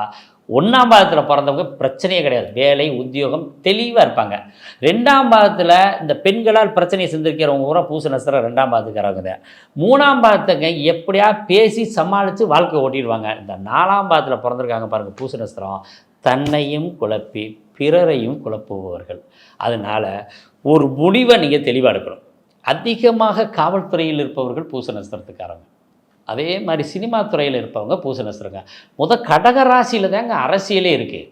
ஒன்றாம் பாதத்தில் பிறந்தவங்க பிரச்சனையே கிடையாது. வேலை உத்தியோகம் தெளிவாக இருப்பாங்க. ரெண்டாம் பாதத்தில் இந்த பெண்களால் பிரச்சனையை சிந்திக்கிறவங்க பூரா பூச நசுற ரெண்டாம் பாதத்துக்காரங்க மூணாம் பாதத்துங்க எப்படியா பேசி சமாளித்து வாழ்க்கை ஓட்டிடுவாங்க. இந்த நாலாம் பாதத்தில் பிறந்திருக்காங்க பாருங்கள் பூச நசுரம் தன்னையும் குழப்பி பிறரையும் குழப்புபவர்கள். அதனால் ஒரு முடிவை நீங்கள் தெளிவாக எடுக்கணும். அதிகமாக காவல்துறையில் இருப்பவர்கள் பூச நஸ்திரத்துக்காரங்க அதே மாதிரி சினிமா துறையில் இருப்பவங்க பூச நஸ்திரங்க முத கடக ராசியில் தாங்க அரசியலே இருக்குது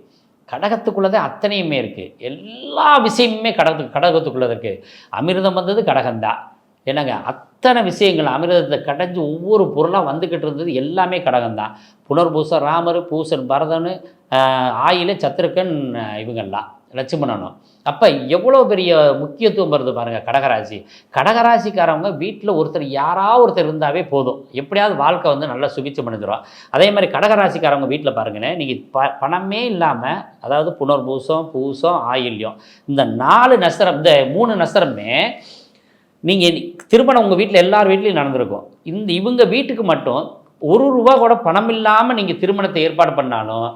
கடகத்துக்குள்ளே தான் அத்தனையுமே இருக்குது எல்லா விஷயமுமே கடகத்துக்கு கடகத்துக்குள்ளே இருக்குது அமிர்தம் வந்தது கடகம்தான் என்னங்க? அத்தனை விஷயங்கள் அமிர்தத்தை கடைஞ்சு ஒவ்வொரு பொருளாக வந்துக்கிட்டு இருந்தது எல்லாமே கடகம்தான் புனர்பூசன் ராமர் பூசன் பரதன் ஆயில சத்ருக்கன் இவங்கெல்லாம் லட்சுமணனும் அப்போ எவ்வளோ பெரிய முக்கியத்துவம் வருது பாருங்கள் கடகராசி. கடகராசிக்காரவங்க வீட்டில் ஒருத்தர் யாராவது ஒருத்தர் இருந்தாவே போதும். எப்படியாவது வாழ்க்கை வந்து நல்லா சுபிச்சு பண்ணிஞ்சிடும் அதே மாதிரி கடகராசிக்காரவங்க வீட்டில் பாருங்கண்ணே நீங்கள் ப பணமே இல்லாமல் அதாவது புனர்பூசம் பூசம் ஆயில்யம் இந்த நாலு நஸ்தரம் இந்த மூணு நஸ்தரமே நீங்கள் திருமணம் உங்கள் வீட்டில் எல்லார் வீட்லேயும் நடந்திருக்கும். இந்த இவங்க வீட்டுக்கு மட்டும் ஒரு ரூபா கூட பணம் இல்லாமல் நீங்கள் திருமணத்தை ஏற்பாடு பண்ணாலும்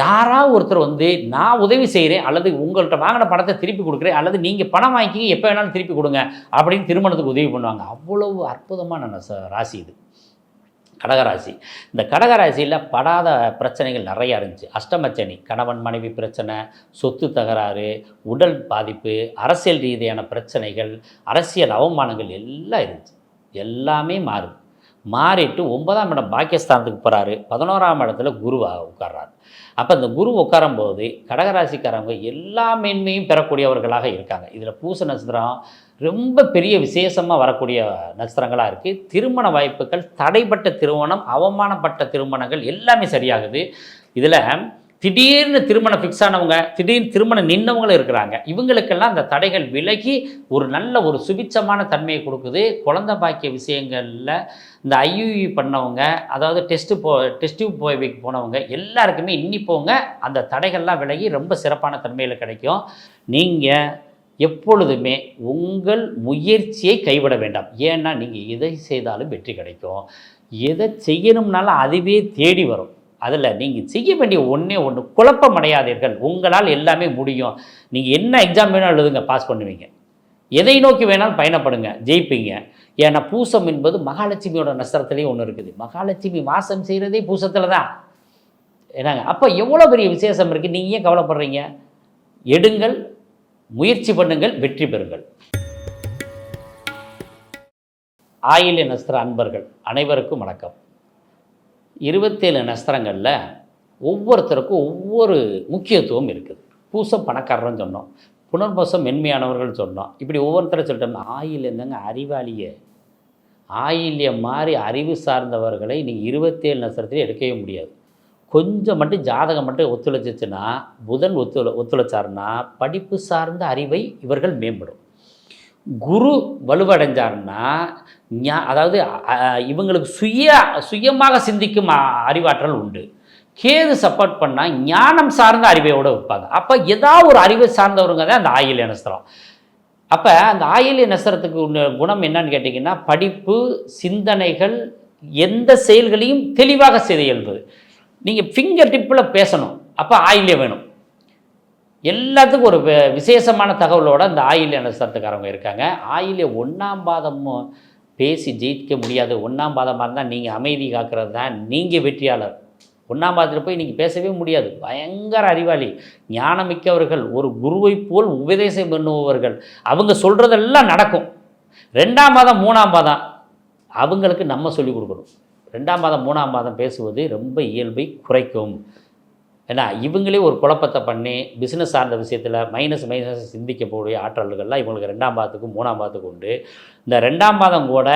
யாராவது ஒருத்தர் வந்து நான் உதவி செய்கிறேன் அல்லது உங்கள்கிட்ட வாங்கின பணத்தை திருப்பி கொடுக்குறேன் அல்லது நீங்கள் பணம் வாங்கிக்கிங்க எப்போ வேணாலும் திருப்பி கொடுங்க அப்படின்னு திருமணத்துக்கு உதவி பண்ணுவாங்க. அவ்வளவு அற்புதமான ராசி இது. கடகராசி இந்த கடகராசியில் படாத பிரச்சனைகள் நிறையா இருந்துச்சு. அஷ்டமச்சனி கணவன் மனைவி பிரச்சனை சொத்து தகராறு உடல் பாதிப்பு அரசியல் ரீதியான பிரச்சனைகள் அரசியல் அவமானங்கள் எல்லாம் இருந்துச்சு. எல்லாமே மாறுது. மாறிட்டு ஒன்பதாம் இடம் பாக்கியஸ்தானத்துக்கு போகிறாரு பதினோராம் இடத்துல குருவாக உட்கார்றாரு. அப்போ இந்த குரு உட்காரும்போது கடகராசிக்காரங்க எல்லா மேன்மையும் பெறக்கூடியவர்களாக இருக்காங்க. இதில் பூச நட்சத்திரம் ரொம்ப பெரிய விசேஷமாக வரக்கூடிய நட்சத்திரங்களாக இருக்குது திருமண வாய்ப்புகள் தடைப்பட்ட திருமணம் அவமானப்பட்ட திருமணங்கள் எல்லாமே சரியாகுது. இதில் திடீர்னு திருமணம் ஃபிக்ஸ் ஆனவங்க திடீர்னு திருமணம் நின்னவங்களும் இருக்கிறாங்க. இவங்களுக்கெல்லாம் அந்த தடைகள் விலகி ஒரு நல்ல ஒரு சுபிச்சமான தன்மையை கொடுக்குது. குழந்தை பாக்கிய விஷயங்களில் இந்த ஐயுஇ பண்ணவங்க அதாவது டெஸ்ட்டு போ டெஸ்ட்டு போய்விக்கு போனவங்க எல்லாருக்குமே இன்னி போங்க அந்த தடைகள்லாம் விலகி ரொம்ப சிறப்பான தன்மையில் கிடைக்கும். நீங்கள் எப்பொழுதுமே உங்கள் முயற்சியை கைவிட வேண்டாம். ஏன்னா நீங்கள் எதை செய்தாலும் வெற்றி கிடைக்கும். எதை செய்யணும்னாலும் அதுவே தேடி வரும். அதில் நீங்கள் செய்ய வேண்டிய ஒன்றே ஒன்று குழப்பம் அடையாதீர்கள் உங்களால் எல்லாமே முடியும். நீங்கள் என்ன எக்ஸாம் வேணாலும் எழுதுங்க பாஸ் பண்ணுவீங்க. எதை நோக்கி வேணாலும் பயணப்படுங்க ஜெயிப்பீங்க. ஏன்னா பூசம் என்பது மகாலட்சுமியோட நஸ்திரத்துலேயே ஒன்று இருக்குது. மகாலட்சுமி வாசம் செய்கிறதே பூசத்தில் தான். என்னங்க? அப்போ எவ்வளோ பெரிய விசேஷம் இருக்குது நீங்கள் ஏன் கவலைப்படுறீங்க? எடுங்கள் முயற்சி பண்ணுங்கள் வெற்றி பெறுங்கள். ஆயிலிய நஸ்திர அன்பர்கள் அனைவருக்கும் வணக்கம். இருபத்தேழு நஸ்திரங்களில் ஒவ்வொருத்தருக்கும் ஒவ்வொரு முக்கியத்துவம் இருக்குது. பூசம் பணக்காரர்னு சொன்னோம். புனர்பூசம் மென்மையானவர்கள் சொன்னோம். இப்படி ஒவ்வொருத்தரை சொல்லிட்டோம்னா ஆயில் என்னங்க அறிவாளியே. ஆயில்யம் மாதிரி அறிவு சார்ந்தவர்களை நீங்கள் இருபத்தேழு நட்சத்திரத்தில் எடுக்கவே முடியாது. கொஞ்சம் மட்டும் ஜாதகம் மட்டும் ஒத்துழைச்சிச்சுன்னா புதன் ஒத்துழை ஒத்துழைச்சாருன்னா படிப்பு சார்ந்த அறிவை இவர்கள் மேம்படும். குரு வலுவடைஞ்சாருன்னா அதாவது இவங்களுக்கு சுய சுயமாக சிந்திக்கும் அறிவாற்றல் உண்டு. கேது சப்போர்ட் பண்ணால் ஞானம் சார்ந்த அறிவையோடு வைப்பாங்க. அப்போ ஏதாவது ஒரு அறிவை சார்ந்தவருங்க தான் அந்த ஆயில்ய நஸ்திரம் அப்போ அந்த ஆயில்ய நஸ்திரத்துக்கு குணம் என்னன்னு கேட்டிங்கன்னா படிப்பு சிந்தனைகள் எந்த செயல்களையும் தெளிவாக செய்து இயல்பது நீங்கள் ஃபிங்கர் டிப்பில் பேசணும். அப்போ ஆயிலே வேணும். எல்லாத்துக்கும் ஒரு விசேஷமான தகவலோட அந்த ஆயில்ய நட்சத்திரத்துக்காரவங்க இருக்காங்க. ஆயிலே ஒன்றாம் பாதமும் பேசி ஜெயிக்க முடியாது ஒன்றாம் பாதமாக இருந்தால் நீங்கள் அமைதி காக்கிறது தான் நீங்கள் வெற்றியாளர். ஒன்றாம் பாதத்தில் போய் நீங்கள் பேசவே முடியாது. பயங்கர அறிவாளி. ஞானமிக்கவர்கள். ஒரு குருவை போல் உபதேசம் பண்ணுபவர்கள். அவங்க சொல்கிறதெல்லாம் நடக்கும். ரெண்டாம் மாதம் மூணாம் மாதம் அவங்களுக்கு நம்ம சொல்லிக் கொடுக்கணும். ரெண்டாம் மாதம் மூணாம் மாதம் பேசுவது ரொம்ப இயல்பை குறைக்கும். ஏன்னா இவங்களே ஒரு குழப்பத்தை பண்ணி பிஸ்னஸ் சார்ந்த விஷயத்தில் மைனஸ் மைனஸ் சிந்திக்கக்கூடிய ஆற்றல்கள்லாம் இவங்களுக்கு ரெண்டாம் பாதத்துக்கும் மூணாம் பாதத்துக்கு உண்டு. இந்த ரெண்டாம் பாதம் கூட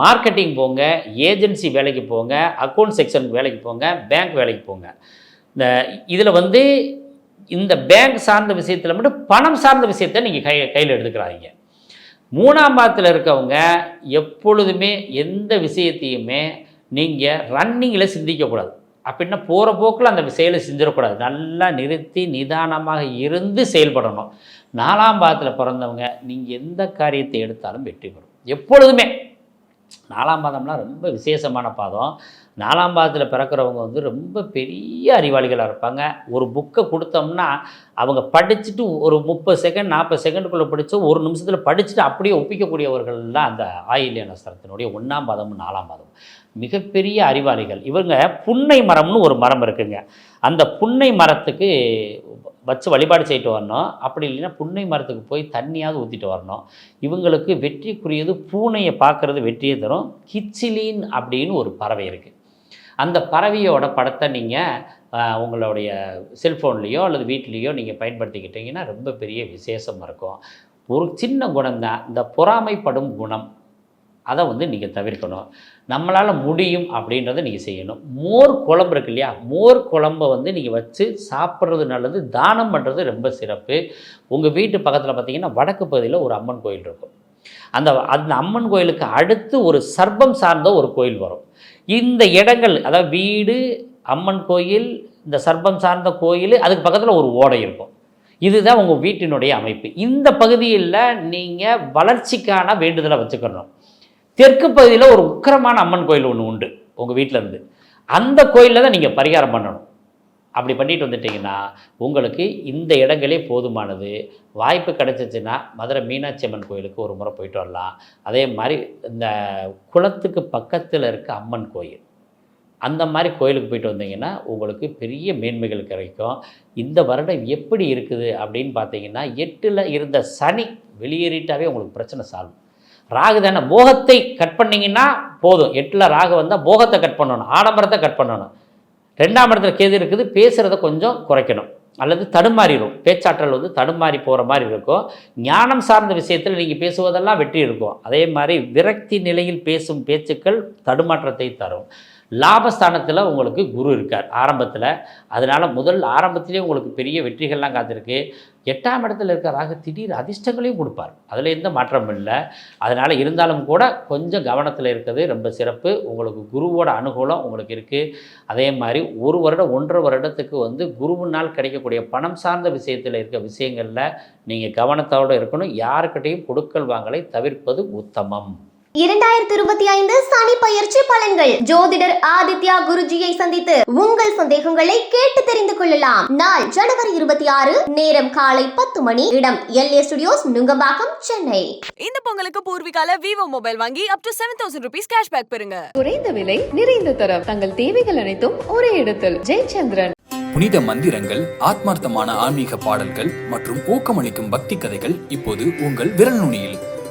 மார்க்கெட்டிங் போங்க ஏஜென்சி வேலைக்கு போங்க அக்கௌண்ட் செக்ஷன் வேலைக்கு போங்க பேங்க் வேலைக்கு போங்க. இந்த இதில் வந்து இந்த பேங்க் சார்ந்த விஷயத்தில் மட்டும் பணம் சார்ந்த விஷயத்தை நீங்கள் கை கையில் எடுத்துக்கிறாங்க மூணாம் பாதத்தில் இருக்கவங்க எப்பொழுதுமே எந்த விஷயத்தையுமே நீங்கள் ரன்னிங்கில் சிந்திக்கக்கூடாது. அப்படின்னா போகிற போக்கில் அந்த செயலை செஞ்சிடக்கூடாது. நல்லா நிறுத்தி நிதானமாக இருந்து செயல்படணும். நாலாம் பாதத்தில் பிறந்தவங்க நீங்கள் எந்த காரியத்தை எடுத்தாலும் வெற்றி பெறும். எப்பொழுதுமே. நாலாம் பாதம்லாம் ரொம்ப விசேஷமான பாதம். நாலாம் பாதத்தில் பிறக்கிறவங்க வந்து ரொம்ப பெரிய அறிவாளிகளாக இருப்பாங்க. ஒரு புக்கை கொடுத்தோம்னா அவங்க படிச்சுட்டு ஒரு முப்பது செகண்ட் நாற்பது செகண்டுக்குள்ளே படித்து ஒரு நிமிஷத்தில் படிச்சுட்டு அப்படியே ஒப்பிக்கக்கூடியவர்கள் தான் அந்த ஆயில்ய நஸ்திரத்தினுடைய ஒன்றாம் பாதமும் நாலாம் பாதம் மிகப்பெரிய அறிவாளிகள். இவங்க புன்னை மரம்னு ஒரு மரம் இருக்குங்க. அந்த புன்னை மரத்துக்கு வச்சு வழிபாடு செய்யிட்டு வரணும். அப்படி இல்லைன்னா புன்னை மரத்துக்கு போய் தண்ணியாவது ஊற்றிட்டு வரணும். இவங்களுக்கு வெற்றிக்குரியது பூனையை பார்க்குறது வெற்றியை தரும். கிச்சிலின் அப்படின்னு ஒரு பறவை இருக்குது அந்த பறவையோட படத்தை நீங்கள் உங்களுடைய செல்ஃபோன்லேயோ அல்லது வீட்லேயோ நீங்கள் பயன்படுத்திக்கிட்டீங்கன்னா ரொம்ப பெரிய விசேஷம் இருக்கும். ஒரு சின்ன குணம் தான் இந்த பொறாமைப்படும் குணம். அதை வந்து நீங்கள் தவிர்க்கணும். நம்மளால் முடியும் அப்படின்றத நீங்கள் செய்யணும். மோர் குழம்பு இருக்கு இல்லையா? மோர் குழம்பை வந்து நீங்கள் வச்சு சாப்பிட்றது நல்லது தானம் பண்ணுறது ரொம்ப சிறப்பு. உங்கள் வீட்டு பக்கத்தில் பார்த்தீங்கன்னா வடக்கு பகுதியில் ஒரு அம்மன் கோயில் இருக்கும். அந்த அந்த அம்மன் கோயிலுக்கு அடுத்து ஒரு சர்பம் சார்ந்த ஒரு கோயில் வரும். இந்த இடங்கள் அதாவது வீடு அம்மன் கோயில் இந்த சர்பம் சார்ந்த கோயில் அதுக்கு பக்கத்தில் ஒரு ஓடை இருக்கும். இதுதான் உங்கள் வீட்டினுடைய அமைப்பு. இந்த பகுதியில் நீங்கள் வளர்ச்சிக்கான வேண்டுதலை வச்சுக்கணும். தெற்கு பகுதியில் ஒரு உக்கிரமான அம்மன் கோயில் ஒன்று உண்டு உங்கள் வீட்டில் இருந்து. அந்த கோயிலில் தான் நீங்கள் பரிகாரம் பண்ணணும். அப்படி பண்ணிட்டு வந்துட்டிங்கன்னா உங்களுக்கு இந்த இடங்களே போதுமானது. வாய்ப்பு கிடச்சிச்சின்னா மதுரை மீனாட்சி அம்மன் கோயிலுக்கு ஒரு முறை போயிட்டு வரலாம். அதே மாதிரி இந்த குளத்துக்கு பக்கத்தில் இருக்க அம்மன் கோயில் அந்த மாதிரி கோயிலுக்கு போயிட்டு வந்தீங்கன்னா உங்களுக்கு பெரிய மேன்மைகள் கிடைக்கும். இந்த வருடம் எப்படி இருக்குது அப்படின்னு பார்த்தீங்கன்னா எட்டில் இருந்த சனி வெளியேறிட்டாவே உங்களுக்கு பிரச்சனை சால்வ் ராகு தானே போகத்தை கட் பண்ணிங்கன்னா போதும். எட்டில் ராகு வந்தால் போகத்தை கட் பண்ணணும் ஆடம்பரத்தை கட் பண்ணணும். ரெண்டாம் இடத்துல கேது இருக்குது பேசுகிறத கொஞ்சம் குறைக்கணும். அல்லது தடுமாறிடும் பேச்சாற்றல் வந்து தடுமாறி போகிற மாதிரி இருக்கும். ஞானம் சார்ந்த விஷயத்தில் நீங்கள் பேசுவதெல்லாம் வெற்றி இருக்கும். அதே மாதிரி விரக்தி நிலையில் பேசும் பேச்சுக்கள் தடுமாற்றத்தை தரும். லாபஸ்தானத்தில் உங்களுக்கு குரு இருக்கார் ஆரம்பத்தில். அதனால் முதல் ஆரம்பத்திலே உங்களுக்கு பெரிய வெற்றிகள்லாம் காத்திருக்கு. எட்டாம் இடத்துல இருக்கிறதாக திடீர் அதிர்ஷ்டங்களையும் கொடுப்பார். அதில் எந்த மாற்றமும் இல்லை. அதனால் இருந்தாலும் கூட கொஞ்சம் கவனத்தில் இருக்கிறது ரொம்ப சிறப்பு. உங்களுக்கு குருவோட அனுகூலம் உங்களுக்கு இருக்குது அதே மாதிரி ஒரு வருடம் ஒன்றரை வருடத்துக்கு வந்து குருவினால் கிடைக்கக்கூடிய பணம் சார்ந்த விஷயத்தில் இருக்க விஷயங்களில் நீங்கள் கவனத்தோடு இருக்கணும். யாருக்கிட்டையும் கொடுக்கல் வாங்கலை தவிர்ப்பது உத்தமம். இரண்டாயிரத்தி இருபத்தி ஐந்து சனி பயிற்சி பலன்கள். ஜோதிடர் ஆதித்யா குருஜியை சந்தித்து உங்கள் சந்தேகங்களை கேட்டு தெரிந்து கொள்ளலாம். நாள் ஜனவரி இருபத்தி ஆறு நேரம் காலை பத்து மணி இடம் எல்ஏ ஸ்டுடியோஸ் நுங்கம்பாக்கம் சென்னை. இந்த பொங்கலுக்கு பூர்விகால விவோ மொபைல் வாங்கி up to seven thousand rupees cashback பெறுங்க. குறைந்த விலை நிறைந்த தரம். தங்கள் தேவைகள் அனைத்தும் ஒரே இடத்தில். ஜெயச்சந்திரன். புனித மந்திரங்கள் ஆத்மார்த்தமான ஆன்மீக பாடல்கள் மற்றும் ஊக்கமளிக்கும் பக்தி கதைகள் இப்போது உங்கள் விரல் நுனியில்.